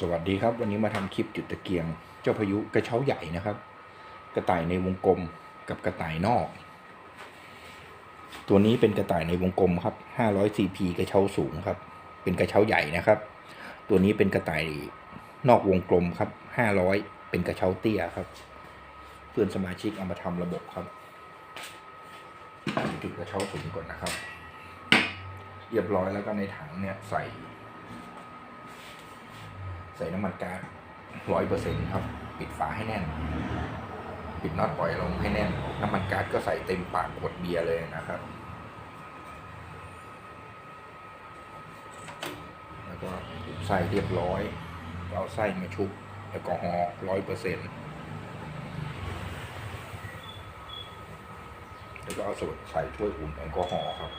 สวัสดีครับ วันนี้มาทำคลิปจุดตะเกียง เจ้าพายุกระเช้าใหญ่นะครับ กระต่ายในวงกลมกับกระต่ายนอก ตัวนี้เป็นกระต่ายในวงกลมครับ 500 cp กระเช้าสูงครับ เป็นกระเช้าใหญ่นะครับ ตัวนี้เป็นกระต่ายนอกวงกลมครับ 500 เป็นกระเช้าเตี้ยครับ เพื่อนสมาชิกเอามาทำระบบครับจุดกระเช้าสูงก่อนนะครับ เรียบร้อยแล้วก็ในถังเนี่ยใส่ ใส่น้ำมันก๊าซร้อยเปอร์เซ็นต์ครับ ปิดฝาให้แน่น ปิดน็อตปล่อยลงให้แน่น น้ำมันก๊าซก็ใส่เต็มปากขวดเบียร์เลยนะครับ แล้วก็ใส่เรียบร้อยเอาไส้มาชุบแอลกอฮอล์ร้อยเปอร์เซ็นต์แล้วก็เอาส่วนใส่ถ้วยอุ่นแอลกอฮอล์ครับ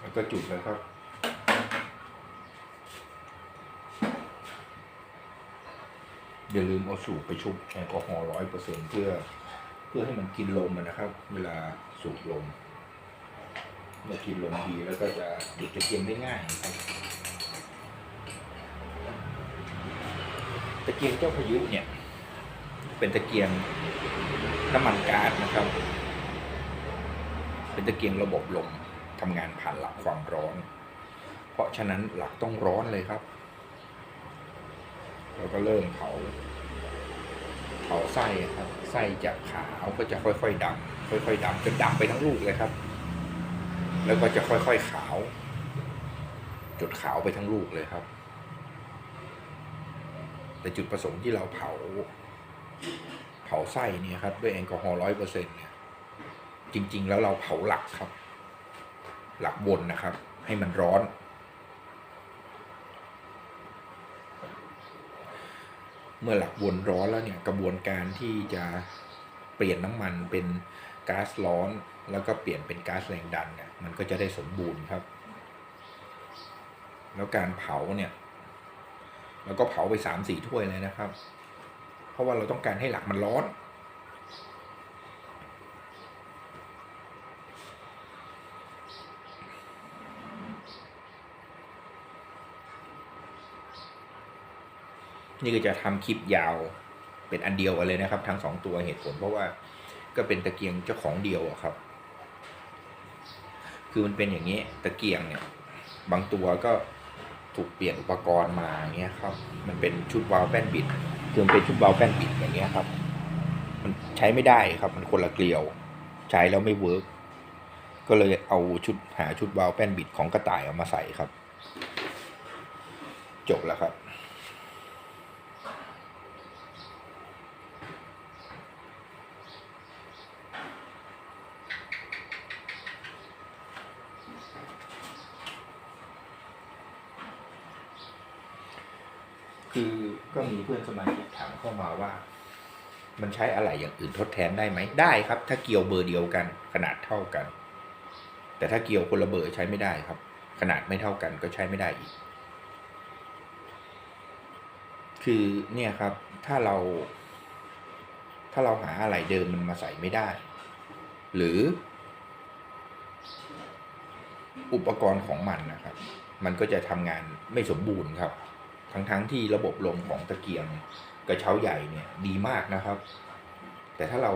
แล้วก็ จุดเลยครับ อย่าลืมเอาสูบไปชุบแอลกอฮอล์ร้อยเปอร์เซ็นเพื่อ เพื่อให้มันกินลมนะครับ เวลาสูบลมเมื่อกินลมดีแล้วก็จะดุดตะเกียงได้ง่ายครับตะเกียงเจ้าพายุเนี่ย เป็นตะเกียงน้ำมันก๊าซนะครับ เป็นตะเกียงระบบลม ทำงานผ่านหลักความร้อน เพราะฉะนั้นหลักต้องร้อนเลยครับแล้วก็เริ่มเผา เผาไส้ครับ ไส้จากขาวก็จะค่อยๆดำค่อยๆดำจนดำไปทั้งลูกเลยครับ แล้วก็จะค่อยๆขาว จดขาวไปทั้งลูกเลยครับ แต่จุดประสงค์ที่เราเผา เผาไส้เนี่ยครับ ด้วยแอลกอฮอล์ร้อยเปอร์เซ็นต์เนี่ยจริง ๆ แล้วเราเผาหลักครับ หลักบนนะครับ ให้มันร้อน เมื่อหลักวนร้อนแล้วเนี่ยกระบวนการที่จะเปลี่ยนน้ำมันเป็นก๊าซร้อน แล้วก็เปลี่ยนเป็นก๊าซแรงดันเนี่ยมันก็จะได้สมบูรณ์ครับ แล้วการเผาเนี่ยเราก็เผาไปสามสี่ถ้วยเลยนะครับ เพราะว่าเราต้องการให้หลักมันร้อน นี่ก็จะทำคลิปยาวเป็นอันเดียวกันเลยนะครับ ทั้งสองตัวเหตุผล เพราะว่าก็เป็นตะเกียงเจ้าของเดียวอะครับ คือมันเป็นอย่างนี้ตะเกียงเนี่ย บางตัวก็ถูกเปลี่ยนอุปกรณ์มาอย่างเงี้ยครับ มันเป็นชุดวาล์วแป้นบิดคือมันเป็นชุดวาล์วแป้นบิดอย่างเงี้ยครับ มันใช้ไม่ได้ครับ มันคนละเกลียว ใช้แล้วไม่เวิร์กก็เลยเอาชุดหาชุดวาล์วแป้นบิดของกระต่ายเอามาใส่ครับ จบแล้วครับ คือก็มีเพื่อนสมาชิกถามเข้ามาว่า มันใช้อะไรอย่างอื่นทดแทนได้ไหมได้ครับ ถ้าเกลียวเบอร์เดียวกันขนาดเท่ากัน แต่ถ้าเกลียวคนละเบอร์ใช้ไม่ได้ครับ ขนาดไม่เท่ากันก็ใช้ไม่ได้อีก คือเนี่ยครับถ้าเรา ถ้าเราหาอะไรเดิมมันมาใส่ไม่ได้ หรือ อุปกรณ์ของมันนะครับ มันก็จะทำงานไม่สมบูรณ์ครับ ทั้งๆทที่ระบบลมของตะเกียงกระเช้าใหญ่เนี่ยดีมากนะครับ แต่ถ้าเรา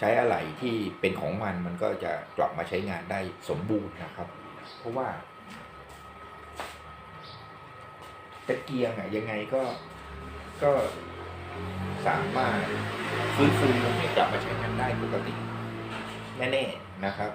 ใช้อะไรที่เป็นของมันมันก็จะกลับมาใช้งานได้สมบูรณ์นะครับ เพราะว่า ตะเกียงอะยังไงก็ก็สามารถฟื้นฟูมันให้กลับมาใช้งานได้ปกติแน่ๆนะครับ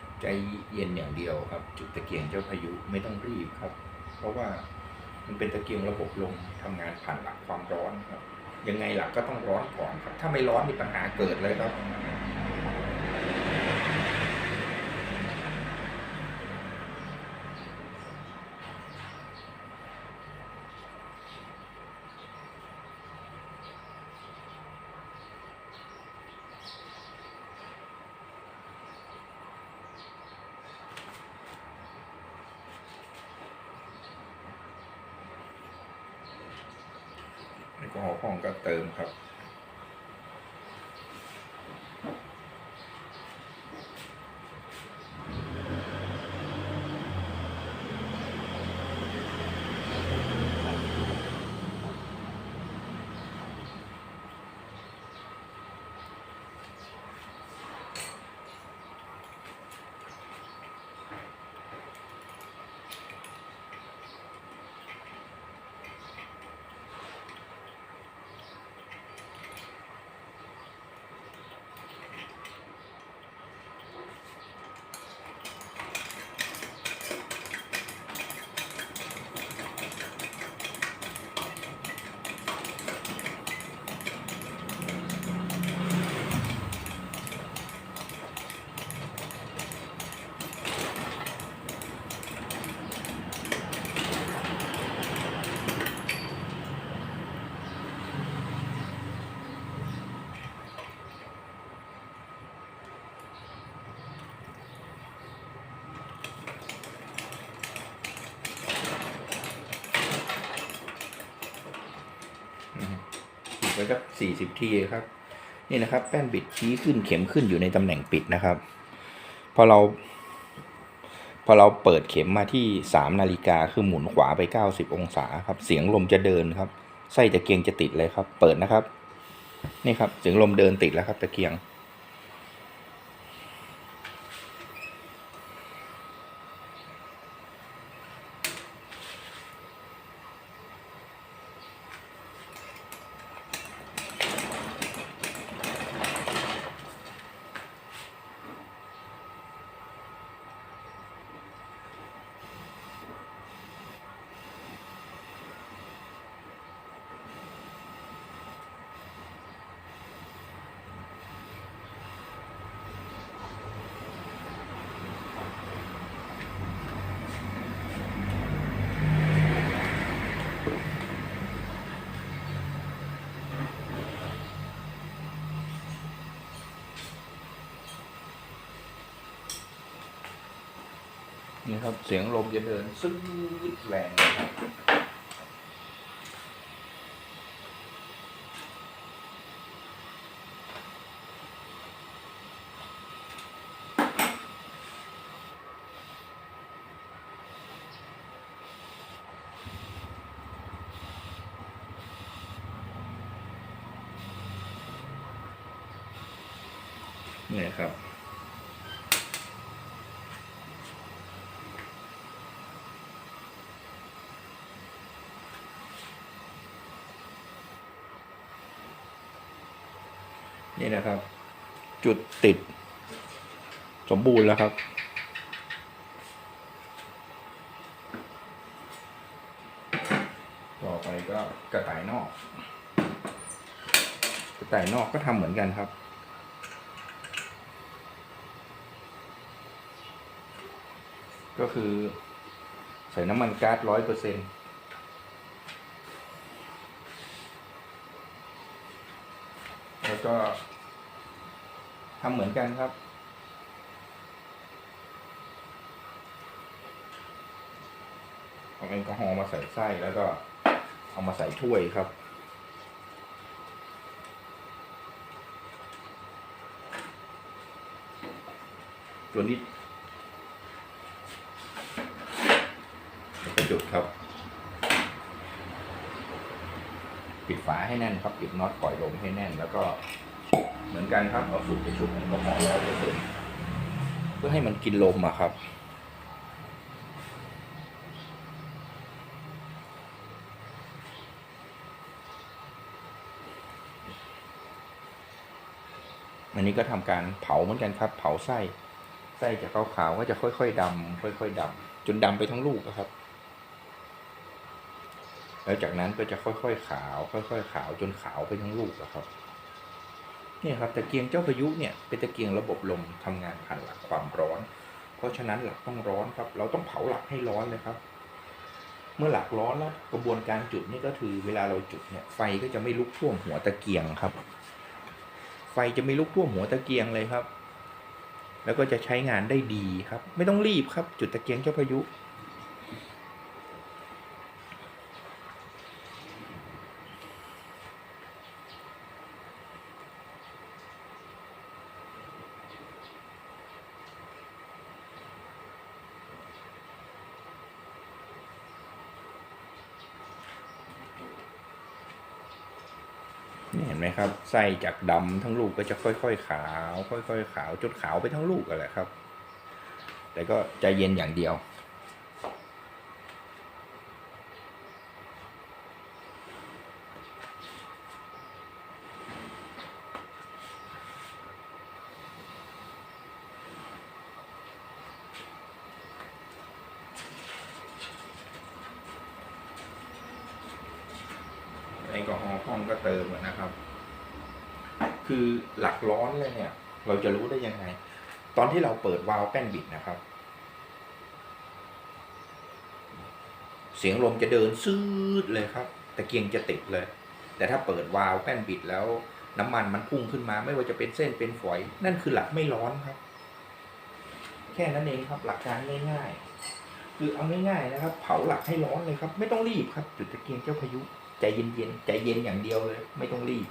ค ใจเย็นอย่างเดียวครับ จุดตะเกียงเจ้าพายุไม่ต้องรีบครับ เพราะว่ามันเป็นตะเกียงระบบลมทำงานผ่านหลักความร้อนครับ ยังไงหลักก็ต้องร้อนก่อนครับ ถ้าไม่ร้อนมีปัญหาเกิดเลยครับ อล์ห้องก็เติมครับ ว้สักสี่สิบทีครับ นี่นะครับ แป้นบิดชี้ขึ้นเข็มขึ้นอยู่ในตำแหน่งปิดนะครับ พอเรา พอเราเปิดเข็มมาที่สามนาฬิกาคือหมุนขวาไปเก้าสิบองศาครับ เสียงลมจะเดินครับไส้ตะเกียงจะติดเลยครับ เปิดนะครับ นี่ครับเสียงลมเดินติดแล้วครับตะเกียง นี่ครับ เสียงลมจะเดิน ซึ้งแรงนะครับนี่ครับ นี่นะครับ จุดติด สมบูรณ์แล้วครับ ต่อไปก็กระต่ายนอก กระต่ายนอกก็ทำเหมือนกันครับก็คือใส่น้ำมันก๊าซร้อยเปอร์เซ็นต์แล้ว ก็ทำเหมือนกันครับ เอาแอลกอฮอล์มาใส่ไส้แล้วก็เอามาใส่ถ้วยครับตัวนี้แล้วก็จุดครับ ปิดฝาให้แน่นครับปิดน็อตปล่อยลมให้แน่น แล้วก็เหมือนกันครับเอาสูบไปชุบแอลกอฮอล์ร้อยเปอร์เซ็นต์เพื่อให้มันกินลมอะครับอันนี้ก็ทำการเผาเหมือนกันครับ เผาไส้ ไส้จากขาวๆก็จะค่อยๆดำค่อย ๆดำจนดำไปทั้งลูกอะครับ แล้วจากนั้นก็จะค่อยๆขาว ค่อยๆขาวจนขาวไปทั้งลูกอะครับนี่ครับตะเกียงเจ้าพายุเนี่ยเป็นตะเกียงระบบลมทำงานผ่านหลักความร้อน เพราะฉะนั้นหลักต้องร้อนครับ เราต้องเผาหลักให้ร้อนเลยครับ เมื่อหลักร้อนแล้วกระบวนการจุดนี่ก็คือเวลาเราจุดเนี่ยไฟก็จะไม่ลุกท่วมหัวตะเกียงครับ ไฟจะไม่ลุกท่วมหัวตะเกียงเลยครับ แล้วก็จะใช้งานได้ดีครับ ไม่ต้องรีบครับ จุดตะเกียงเจ้าพายุ เห็นไหมครับไส้จากดำทั้งลูกก็จะค่อยๆขาว ค่อยๆขาวจนขาวไปทั้งลูกกันแหละครับ แต่ก็ใจเย็นอย่างเดียว แอลกอฮอล์ ห้องก็เติมนะครับ คือหลักร้อนเลยเนี่ย เราจะรู้ได้ยังไง ตอนที่เราเปิดวาล์วแป้นบิดนะครับ เสียงลมจะเดินซืดเลยครับตะเกียงจะติดเลย แต่ถ้าเปิดวาล์วแป้นบิดแล้ว น้ำมันมันพุ่งขึ้นมา ไม่ว่าจะเป็นเส้นเป็นฝอย นั่นคือหลักไม่ร้อนครับ แค่นั้นเองครับหลักการง่ายๆคือเอาง่ายๆนะครับ เผาหลักให้ร้อนเลยครับ ไม่ต้องรีบครับ จุดตะเกียงเจ้าพายุ ใจเย็นๆใจเย็นอย่างเดียวเลย ไม่ต้องรีบ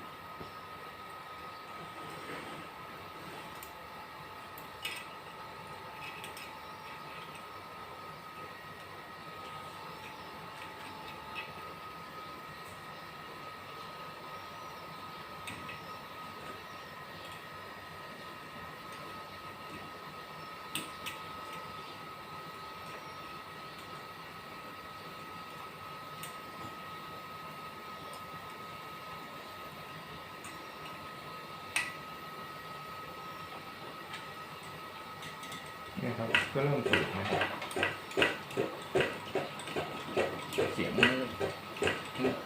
นี่ครับ ก็เริ่มสุกนะครับเสียง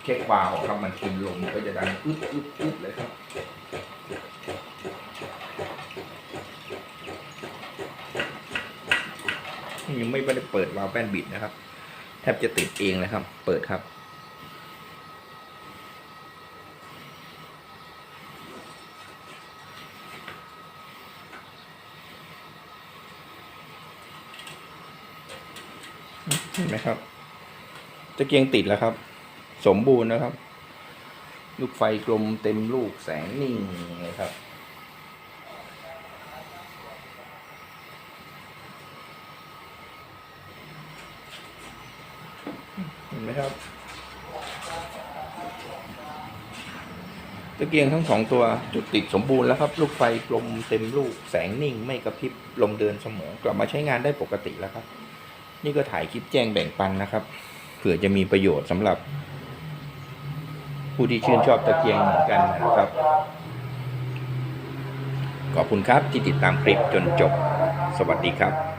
เช็ควาวครับมันกินลมก็จะดังอึดอึดอึดเลยครับยังไม่ได้เปิดวาล์วแป้นบิดนะครับ แทบจะติดเองเลยครับ เปิดครับ เห็นไหมครับตะเกียงติดแล้วครับ สมบูรณ์นะครับ ลูกไฟกลมเต็มลูกแสงนิ่งเลยครับ เห็นไหมครับตะเกียงทั้งสองตัวจุดติดสมบูรณ์แล้วครับ ลูกไฟกลมเต็มลูกแสงนิ่ง ไม่กระพริบลมเดินเสมอกลับมาใช้งานได้ปกติแล้วครับ นี่ก็ถ่ายคลิปแจ้งแบ่งปันนะครับ เผื่อจะมีประโยชน์สำหรับ ผู้ที่ชื่นชอบตะเกียงเหมือนกันนะครับ ขอบคุณครับที่ติดตามคลิปจนจบ สวัสดีครับ